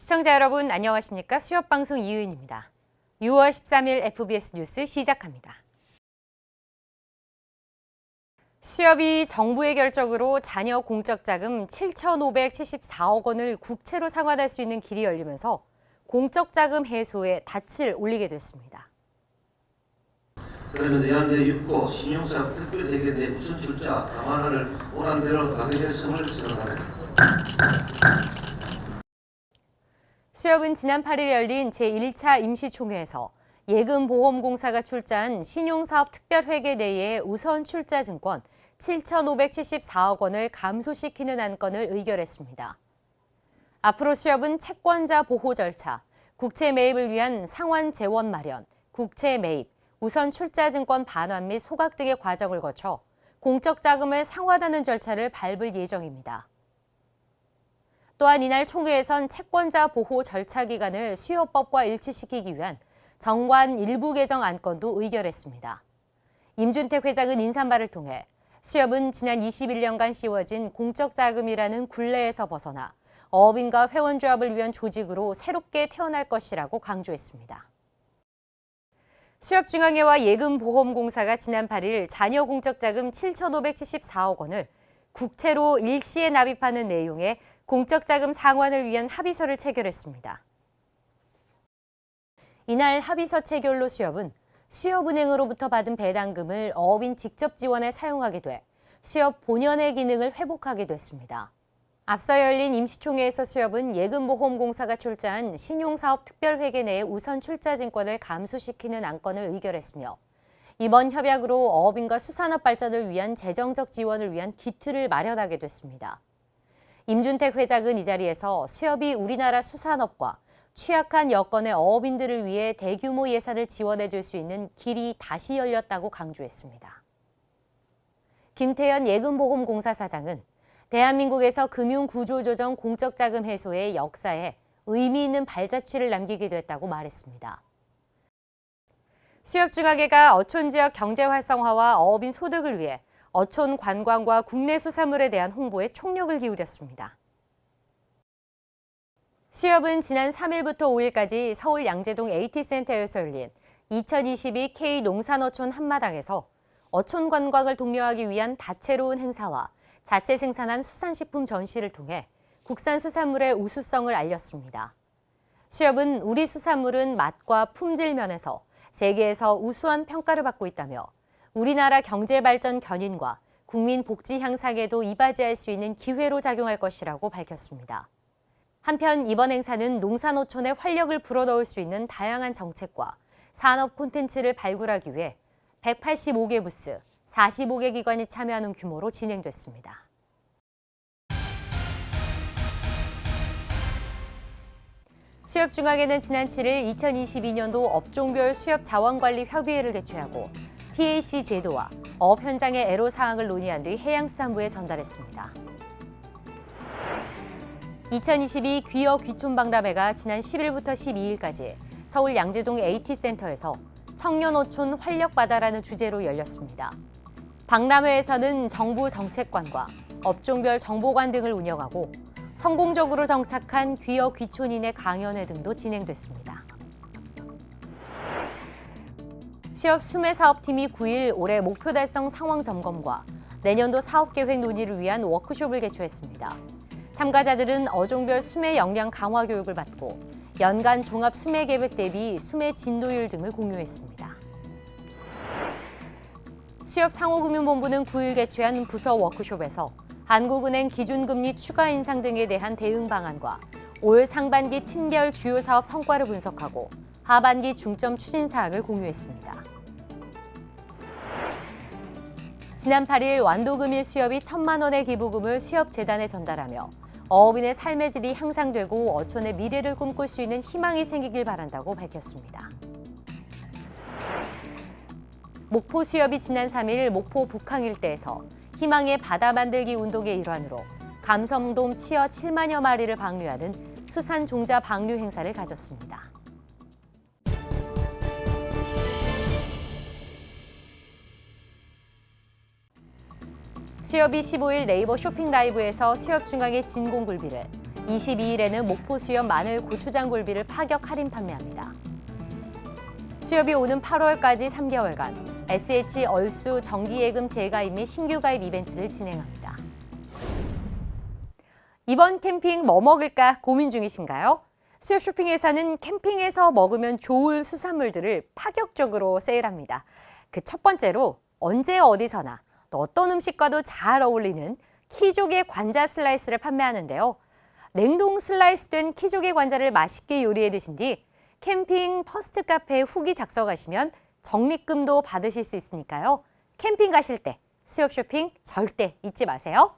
시청자 여러분 안녕하십니까? 수협방송 이은입니다. 6월 13일 FBS 뉴스 시작합니다. 수협이 정부의 결정으로 자녀 공적 자금 7,574억 원을 국채로 상환할 수 있는 길이 열리면서 공적 자금 해소에 닻을 올리게 됐습니다. 그러면 내한제 6호 신용사업 특별회계 우선 출자 감안을 오란대로 강행했음을 생각합니다. 수협은 지난 8일 열린 제1차 임시총회에서 예금보험공사가 출자한 신용사업 특별회계 내의 우선 출자증권 7,574억 원을 감소시키는 안건을 의결했습니다. 앞으로 수협은 채권자 보호 절차, 국채 매입을 위한 상환 재원 마련, 국채 매입, 우선 출자증권 반환 및 소각 등의 과정을 거쳐 공적 자금을 상환하는 절차를 밟을 예정입니다. 또한 이날 총회에선 채권자 보호 절차 기간을 수요법과 일치시키기 위한 정관 일부 개정 안건도 의결했습니다. 임준택 회장은 인사말을 통해 수협은 지난 21년간 씌워진 공적 자금이라는 굴레에서 벗어나 어업인과 회원조합을 위한 조직으로 새롭게 태어날 것이라고 강조했습니다. 수협중앙회와 예금보험공사가 지난 8일 자녀 공적 자금 7,574억 원을 국채로 일시에 납입하는 내용의 공적 자금 상환을 위한 합의서를 체결했습니다. 이날 합의서 체결로 수협은 수협은행으로부터 받은 배당금을 어업인 직접 지원에 사용하게 돼 수협 본연의 기능을 회복하게 됐습니다. 앞서 열린 임시총회에서 수협은 예금보험공사가 출자한 신용사업 특별회계 내의 우선 출자증권을 감소시키는 안건을 의결했으며 이번 협약으로 어업인과 수산업 발전을 위한 재정적 지원을 위한 기틀을 마련하게 됐습니다. 임준택 회장은 이 자리에서 수협이 우리나라 수산업과 취약한 여건의 어업인들을 위해 대규모 예산을 지원해 줄 수 있는 길이 다시 열렸다고 강조했습니다. 김태현 예금보험공사 사장은 대한민국에서 금융구조조정 공적자금 해소의 역사에 의미 있는 발자취를 남기게 됐다고 말했습니다. 수협 중앙회가 어촌 지역 경제 활성화와 어업인 소득을 위해 어촌 관광과 국내 수산물에 대한 홍보에 총력을 기울였습니다. 수협은 지난 3일부터 5일까지 서울 양재동 AT센터에서 열린 2022 K 농산어촌 한마당에서 어촌 관광을 독려하기 위한 다채로운 행사와 자체 생산한 수산식품 전시를 통해 국산 수산물의 우수성을 알렸습니다. 수협은 우리 수산물은 맛과 품질 면에서 세계에서 우수한 평가를 받고 있다며 우리나라 경제 발전 견인과 국민 복지 향상에도 이바지할 수 있는 기회로 작용할 것이라고 밝혔습니다. 한편 이번 행사는 농산어촌의 활력을 불어넣을 수 있는 다양한 정책과 산업 콘텐츠를 발굴하기 위해 185개 부스, 45개 기관이 참여하는 규모로 진행됐습니다. 수협중앙회는 지난 7일 2022년도 업종별 수협 자원관리 협의회를 개최하고 TAC 제도와 어업 현장의 애로 사항을 논의한 뒤 해양수산부에 전달했습니다. 2022 귀어 귀촌 박람회가 지난 10일부터 12일까지 서울 양재동 AT센터에서 청년 어촌 활력바다라는 주제로 열렸습니다. 박람회에서는 정부 정책관과 업종별 정보관 등을 운영하고 성공적으로 정착한 귀어 귀촌인의 강연회 등도 진행됐습니다. 취업 수매 사업팀이 9일 올해 목표 달성 상황 점검과 내년도 사업 계획 논의를 위한 워크숍을 개최했습니다. 참가자들은 어종별 수매 역량 강화 교육을 받고 연간 종합 수매 계획 대비 수매 진도율 등을 공유했습니다. 수협 상호금융본부는 9일 개최한 부서 워크숍에서 한국은행 기준금리 추가 인상 등에 대한 대응 방안과 올 상반기 팀별 주요 사업 성과를 분석하고 하반기 중점 추진 사항을 공유했습니다. 지난 8일 완도금일 수협이 천만 원의 기부금을 수협재단에 전달하며 어업인의 삶의 질이 향상되고 어촌의 미래를 꿈꿀 수 있는 희망이 생기길 바란다고 밝혔습니다. 목포 수협이 지난 3일 목포 북항 일대에서 희망의 바다 만들기 운동의 일환으로 감성돔 치어 7만여 마리를 방류하는 수산 종자 방류 행사를 가졌습니다. 수협이 15일 네이버 쇼핑 라이브에서 수협 중앙의 진공 굴비를 22일에는 목포 수협 마늘 고추장 굴비를 파격 할인 판매합니다. 수협이 오는 8월까지 3개월간 SH 얼수 정기예금 재가입 및 신규 가입 이벤트를 진행합니다. 이번 캠핑 뭐 먹을까 고민 중이신가요? 수협 쇼핑에서는 캠핑에서 먹으면 좋을 수산물들을 파격적으로 세일합니다. 그 첫 번째로 언제 어디서나 또 어떤 음식과도 잘 어울리는 키조개 관자 슬라이스를 판매하는데요. 냉동 슬라이스된 키조개 관자를 맛있게 요리해 드신 뒤 캠핑 퍼스트 카페에 후기 작성하시면 적립금도 받으실 수 있으니까요. 캠핑 가실 때 수협 쇼핑 절대 잊지 마세요.